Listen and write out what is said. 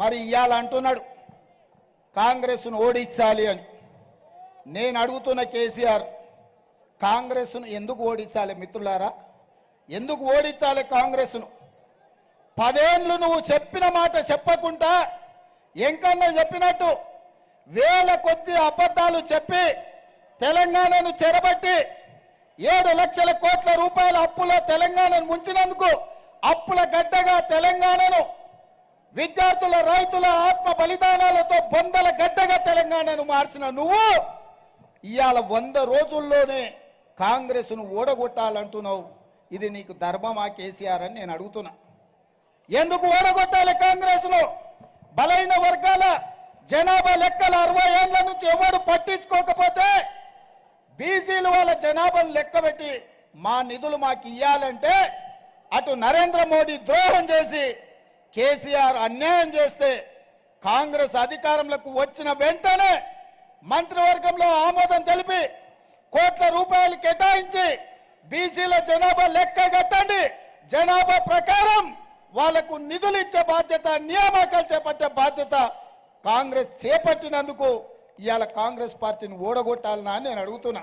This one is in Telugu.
మరి ఇవాళ అంటున్నాడు. కాంగ్రెస్ను ఓడించాలి అని. నేను అడుగుతున్న కేసీఆర్ కాంగ్రెస్ను ఎందుకు ఓడించాలి మిత్రులారా? ఎందుకు ఓడించాలి కాంగ్రెస్ను పదేండ్లు నువ్వు చెప్పిన మాట చెప్పకుండా ఎంకన్నా చెప్పినట్టు వేల కొద్ది అబద్ధాలు చెప్పి తెలంగాణను చెరబట్టి ఏడు లక్షల కోట్ల రూపాయల అప్పులో తెలంగాణను ముంచినందుకు అప్పుల గడ్డగా తెలంగాణను విద్యార్థుల రైతుల ఆత్మ బలిదానాలతో బొందల గడ్డగా తెలంగాణను మార్చిన నువ్వు ఇవాళ వంద రోజుల్లోనే కాంగ్రెస్ను ఓడగొట్టాలంటున్నావు. ఇది నీకు ధర్మమా కేసీఆర్ అని నేను అడుగుతున్నా. ఎందుకు ఓడగొట్టాలి కాంగ్రెస్ను? బలైన వర్గాల జనాభా లెక్కల అరవై ఏళ్ళ నుంచి ఎవరు పట్టించుకోకపోతే బీసీలు వాళ్ళ జనాభాను లెక్కబెట్టి మా నిధులు మాకు ఇవ్వాలంటే అటు నరేంద్ర మోడీ ద్రోహం చేసి కేసీఆర్ అన్యాయం చేస్తే కాంగ్రెస్ అధికారంలోకి వచ్చిన వెంటనే మంత్రివర్గంలో ఆమోదం తెలిపి కోట్ల రూపాయలు కేటాయించి బీసీల జనాభా లెక్క కట్టండి. జనాభా ప్రకారం వాళ్ళకు నిధులు ఇచ్చే బాధ్యత నియామకాలు చేపట్టే బాధ్యత కాంగ్రెస్ చేపట్టినందుకు ఇవాళ కాంగ్రెస్ పార్టీని ఓడగొట్టాలనా అని నేను అడుగుతున్నా.